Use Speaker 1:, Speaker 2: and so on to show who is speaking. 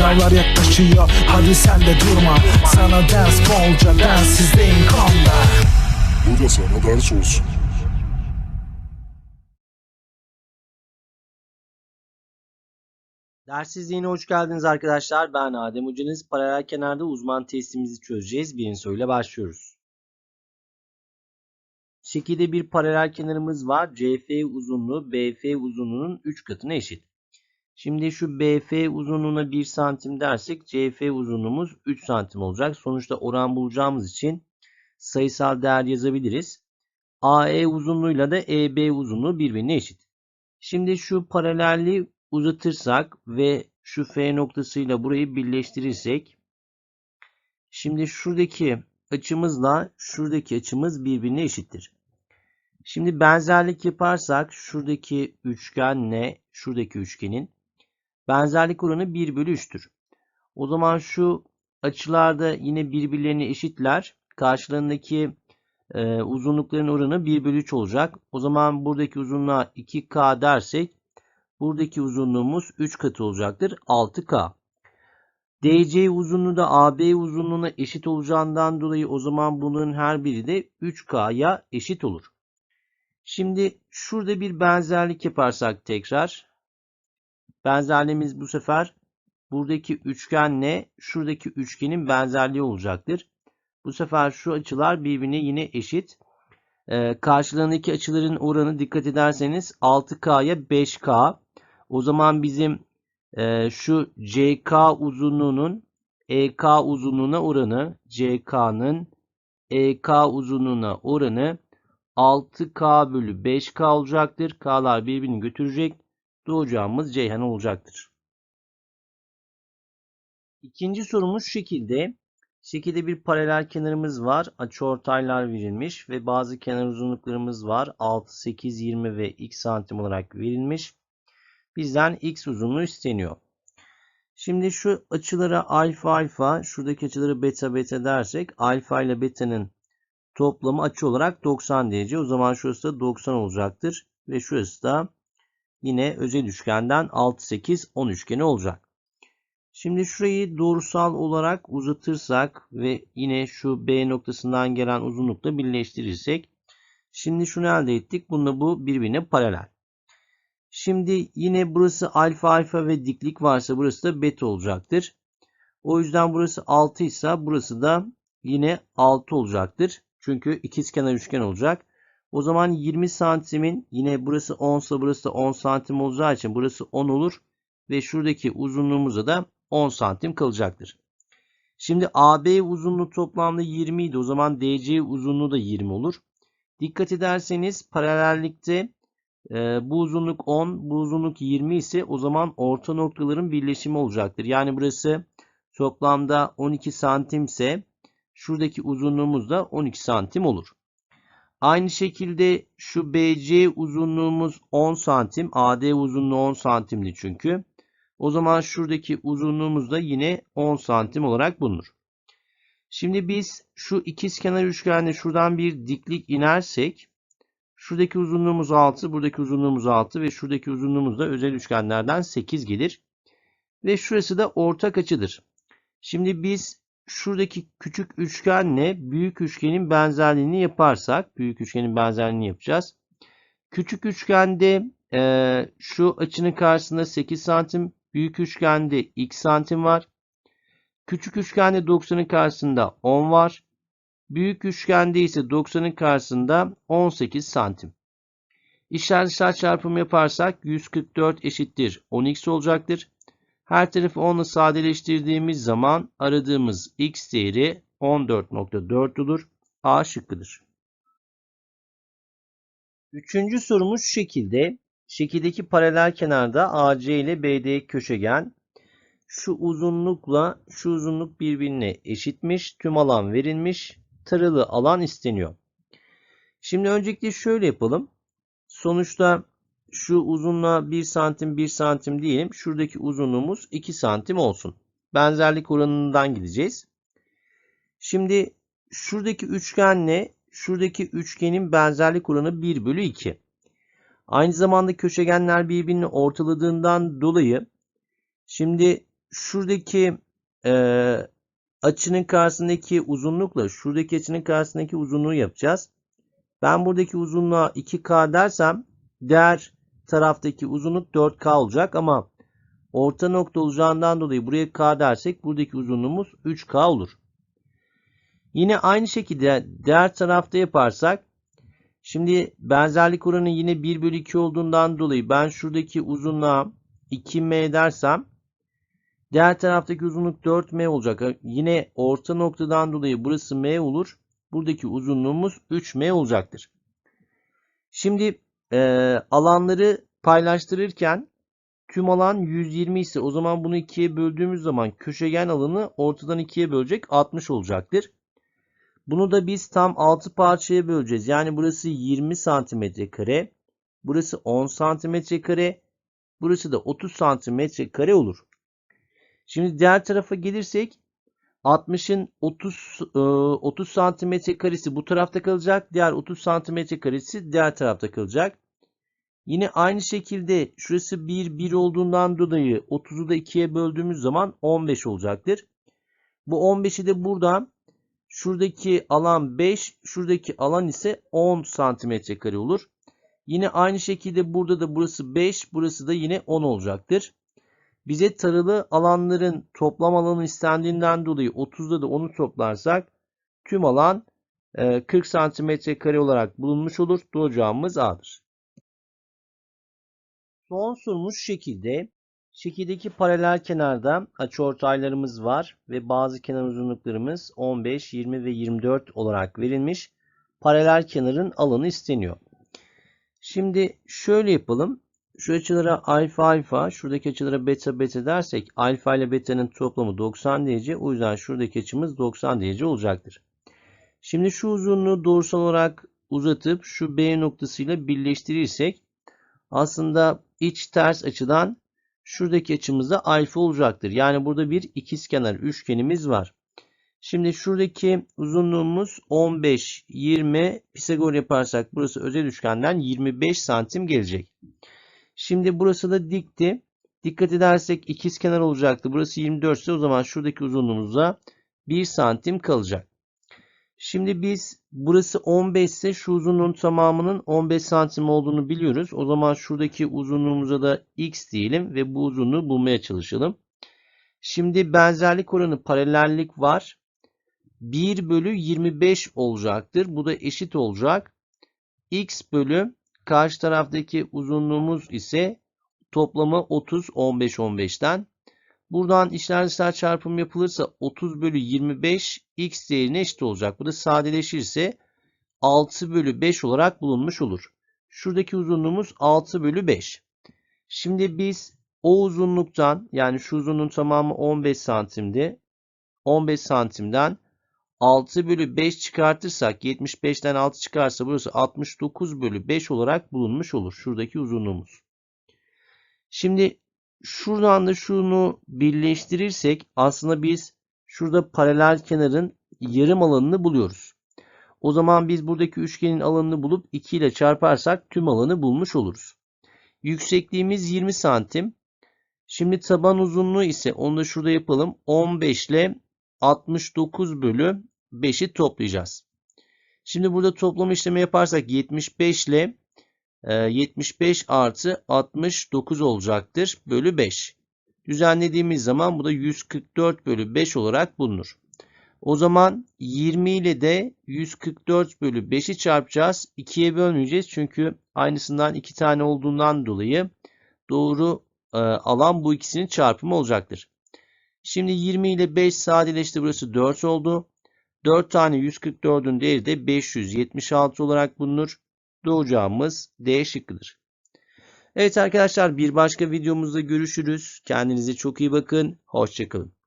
Speaker 1: Sınavlar yaklaşıyor hadi sen de durma Sana ders bolca densizliğin konda
Speaker 2: Bu da sana ders olsun.
Speaker 3: Dersizliğine hoş geldiniz arkadaşlar. Ben Adem Hocanız. Paralel kenarda uzman testimizi çözeceğiz. Birinci soruyla başlıyoruz. Şekilde bir paralel kenarımız var. CF uzunluğu BF uzunluğunun 3 katına eşit. Şimdi şu BF uzunluğuna 1 santim dersek CF uzunluğumuz 3 santim olacak. Sonuçta oran bulacağımız için sayısal değer yazabiliriz. AE uzunluğuyla da EB uzunluğu birbirine eşit. Şimdi şu paralelliği uzatırsak ve şu F noktasıyla burayı birleştirirsek şimdi şuradaki açımızla şuradaki açımız birbirine eşittir. Şimdi benzerlik yaparsak şuradaki üçgenle şuradaki üçgenin benzerlik oranı 1 bölü 3'tür. O zaman şu açılarda yine birbirlerine eşitler. Karşılarındaki e, uzunlukların oranı 1 bölü 3 olacak. O zaman buradaki uzunluğa 2K dersek Buradaki uzunluğumuz 3 katı olacaktır. 6K. DC uzunluğu da AB uzunluğuna eşit olacağından dolayı o zaman bunların her biri de 3K'ya eşit olur. Şimdi şurada bir benzerlik yaparsak tekrar. Benzerliğimiz bu sefer buradaki üçgenle şuradaki üçgenin benzerliği olacaktır. Bu sefer şu açılar birbirine yine eşit. Ee, karşılarındaki açıların oranı dikkat ederseniz 6K'ya 5K. O zaman bizim e, şu CK uzunluğunun EK uzunluğuna oranı CK'nın EK uzunluğuna oranı 6K bölü 5K olacaktır. K'lar birbirini götürecek. Doğacağımız Ceyhan olacaktır. İkinci sorumuz şu şekilde. Şekilde bir paralel kenarımız var. Açıortaylar verilmiş ve bazı kenar uzunluklarımız var. 6, 8, 20 ve x santim olarak verilmiş. Bizden x uzunluğu isteniyor. Şimdi şu açılara alfa alfa, şuradaki açıları beta beta dersek alfa ile beta'nın toplamı açı olarak 90 derece. O zaman şurası da 90 olacaktır. Ve şurası da yine özel üçgenden 6, 8, 10 üçgeni olacak. Şimdi şurayı doğrusal olarak uzatırsak ve yine şu B noktasından gelen uzunlukla birleştirirsek şimdi şunu elde ettik. Bununla bu birbirine paralel. Şimdi yine burası alfa alfa ve diklik varsa burası da beta olacaktır. O yüzden burası 6 ise burası da yine 6 olacaktır. Çünkü ikizkenar üçgen olacak. O zaman 20 santimin yine burası 10 ise burası da 10 santim olacağı için burası 10 olur. Ve şuradaki uzunluğumuza da 10 santim kalacaktır. Şimdi AB uzunluğu toplamda 20 idi. O zaman DC uzunluğu da 20 olur. Dikkat ederseniz paralellikte e, bu uzunluk 10, bu uzunluk 20 ise o zaman orta noktaların birleşimi olacaktır. Yani burası toplamda 12 santim ise şuradaki uzunluğumuz da 12 santim olur. Aynı şekilde şu BC uzunluğumuz 10 santim. AD uzunluğu 10 santimdi çünkü. O zaman şuradaki uzunluğumuz da yine 10 santim olarak bulunur. Şimdi biz şu ikizkenar üçgende şuradan bir diklik inersek şuradaki uzunluğumuz 6, buradaki uzunluğumuz 6 ve şuradaki uzunluğumuz da özel üçgenlerden 8 gelir. Ve şurası da ortak açıdır. Şimdi biz şuradaki küçük üçgenle büyük üçgenin benzerliğini yaparsak, büyük üçgenin benzerliğini yapacağız. Küçük üçgende e, şu açının karşısında 8 santim, Büyük üçgende x santim var. Küçük üçgende 90'ın karşısında 10 var. Büyük üçgende ise 90'ın karşısında 18 santim. İşler dışlar çarpımı yaparsak 144 eşittir 10x olacaktır. Her tarafı 10 ile sadeleştirdiğimiz zaman aradığımız x değeri 14.4 olur. A şıkkıdır. Üçüncü sorumuz şu şekilde. Şekildeki paralel kenarda AC ile BD köşegen şu uzunlukla şu uzunluk birbirine eşitmiş. Tüm alan verilmiş. Taralı alan isteniyor. Şimdi öncelikle şöyle yapalım. Sonuçta şu uzunluğa 1 santim 1 santim diyelim. Şuradaki uzunluğumuz 2 santim olsun. Benzerlik oranından gideceğiz. Şimdi şuradaki üçgenle şuradaki üçgenin benzerlik oranı 1 bölü 2. Aynı zamanda köşegenler birbirini ortaladığından dolayı şimdi şuradaki e, açının karşısındaki uzunlukla şuradaki açının karşısındaki uzunluğu yapacağız. Ben buradaki uzunluğa 2K dersem diğer taraftaki uzunluk 4K olacak ama orta nokta olacağından dolayı buraya K dersek buradaki uzunluğumuz 3K olur. Yine aynı şekilde diğer tarafta yaparsak şimdi benzerlik oranı yine 1 bölü 2 olduğundan dolayı ben şuradaki uzunluğa 2M dersem diğer taraftaki uzunluk 4M olacak. Yine orta noktadan dolayı burası M olur. Buradaki uzunluğumuz 3M olacaktır. Şimdi e, alanları paylaştırırken tüm alan 120 ise o zaman bunu ikiye böldüğümüz zaman köşegen alanı ortadan ikiye bölecek 60 olacaktır. Bunu da biz tam 6 parçaya böleceğiz. Yani burası 20 santimetre kare. Burası 10 santimetre kare. Burası da 30 santimetre kare olur. Şimdi diğer tarafa gelirsek 60'ın 30 e, 30 santimetre karesi bu tarafta kalacak. Diğer 30 santimetre karesi diğer tarafta kalacak. Yine aynı şekilde şurası 1 1 olduğundan dolayı 30'u da 2'ye böldüğümüz zaman 15 olacaktır. Bu 15'i de buradan şuradaki alan 5, şuradaki alan ise 10 santimetre kare olur. Yine aynı şekilde burada da burası 5, burası da yine 10 olacaktır. Bize taralı alanların toplam alanı istendiğinden dolayı 30'da da 10'u toplarsak tüm alan 40 santimetre kare olarak bulunmuş olur. Doğru A'dır. Son sorumuz şekilde. Şekildeki paralel kenarda açıortaylarımız var ve bazı kenar uzunluklarımız 15, 20 ve 24 olarak verilmiş. Paralel kenarın alanı isteniyor. Şimdi şöyle yapalım. Şu açılara alfa alfa, şuradaki açılara beta beta dersek alfa ile beta'nın toplamı 90 derece. O yüzden şuradaki açımız 90 derece olacaktır. Şimdi şu uzunluğu doğrusal olarak uzatıp şu B noktasıyla birleştirirsek aslında iç ters açıdan şuradaki açımızda alfa olacaktır. Yani burada bir ikizkenar üçgenimiz var. Şimdi şuradaki uzunluğumuz 15, 20 Pisagor yaparsak burası özel üçgenden 25 santim gelecek. Şimdi burası da dikti. Dikkat edersek ikizkenar olacaktı. Burası 24 ise o zaman şuradaki uzunluğumuza 1 santim kalacak. Şimdi biz burası 15 ise şu uzunluğun tamamının 15 santim olduğunu biliyoruz. O zaman şuradaki uzunluğumuza da x diyelim ve bu uzunluğu bulmaya çalışalım. Şimdi benzerlik oranı paralellik var. 1 bölü 25 olacaktır. Bu da eşit olacak. x bölü karşı taraftaki uzunluğumuz ise toplamı 30 15 15'ten. Buradan içler dışlar çarpım yapılırsa 30 bölü 25 x değerine eşit olacak. Bu da sadeleşirse 6 bölü 5 olarak bulunmuş olur. Şuradaki uzunluğumuz 6 bölü 5. Şimdi biz o uzunluktan yani şu uzunluğun tamamı 15 santimdi. 15 santimden 6 bölü 5 çıkartırsak 75'ten 6 çıkarsa burası 69 bölü 5 olarak bulunmuş olur. Şuradaki uzunluğumuz. Şimdi şuradan da şunu birleştirirsek aslında biz şurada paralel kenarın yarım alanını buluyoruz. O zaman biz buradaki üçgenin alanını bulup 2 ile çarparsak tüm alanı bulmuş oluruz. Yüksekliğimiz 20 santim. Şimdi taban uzunluğu ise onu da şurada yapalım. 15 ile 69 bölü 5'i toplayacağız. Şimdi burada toplama işlemi yaparsak 75 ile 75 artı 69 olacaktır. Bölü 5. Düzenlediğimiz zaman bu da 144 bölü 5 olarak bulunur. O zaman 20 ile de 144 bölü 5'i çarpacağız. 2'ye bölmeyeceğiz. Çünkü aynısından 2 tane olduğundan dolayı doğru e, alan bu ikisinin çarpımı olacaktır. Şimdi 20 ile 5 sadeleşti. Burası 4 oldu. 4 tane 144'ün değeri de 576 olarak bulunur. Doğacağımız D şıkkıdır. Evet arkadaşlar bir başka videomuzda görüşürüz. Kendinize çok iyi bakın. Hoşçakalın.